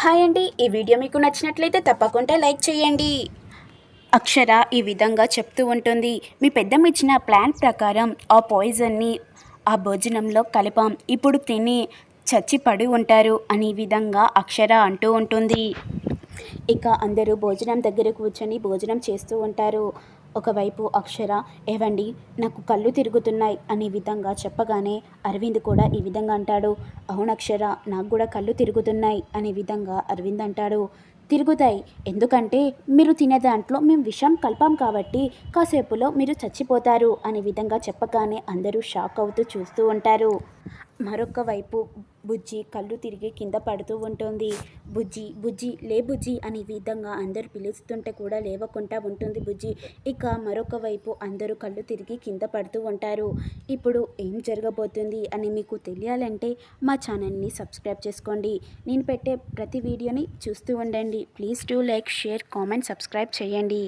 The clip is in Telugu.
హాయ్ అండి. ఈ వీడియో మీకు నచ్చినట్లయితే తప్పకుండా లైక్ చేయండి. అక్షర ఈ విధంగా చెప్తూ ఉంటుంది. మీ పెద్దమ్మ ఇచ్చిన ప్లాన్ ప్రకారం ఆ పాయిజన్ని ఆ భోజనంలో కలిపాం. ఇప్పుడు తిని చచ్చి పడి ఉంటారు అనే విధంగా అక్షర అంటూ ఉంటుంది. ఇక అందరూ భోజనం దగ్గర కూర్చొని భోజనం చేస్తూ ఉంటారు. ఒకవైపు అక్షర ఏవండి నాకు కళ్ళు తిరుగుతున్నాయి అనే విధంగా చెప్పగానే అరవింద్ కూడా ఈ విధంగా అంటాడు. అవును అక్షర నాకు కూడా కళ్ళు తిరుగుతున్నాయి అనే విధంగా అరవింద్ అంటాడు. తిరుగుతాయి ఎందుకంటే మీరు తినే దాంట్లో మేము విషం కల్పాం కాబట్టి కాసేపులో మీరు చచ్చిపోతారు అనే విధంగా చెప్పగానే అందరూ షాక్ అవుతూ చూస్తూ ఉంటారు. మరొక వైపు బుజ్జి కళ్ళు తిరిగి కింద పడుతూ ఉంటుంది. బుజ్జి బుజ్జి లే బుజ్జి అనే విధంగా అందరూ పిలుస్తుంటే కూడా లేవకుండా ఉంటుంది బుజ్జి. ఇక మరొక వైపు అందరూ కళ్ళు తిరిగి కింద పడుతూ ఉంటారు. ఇప్పుడు ఏం జరగబోతుంది అని మీకు తెలియాలంటే మా ఛానల్ని సబ్స్క్రైబ్ చేసుకోండి. నేను పెట్టే ప్రతి వీడియోని చూస్తూ ఉండండి. Please do like share comment subscribe చేయండి.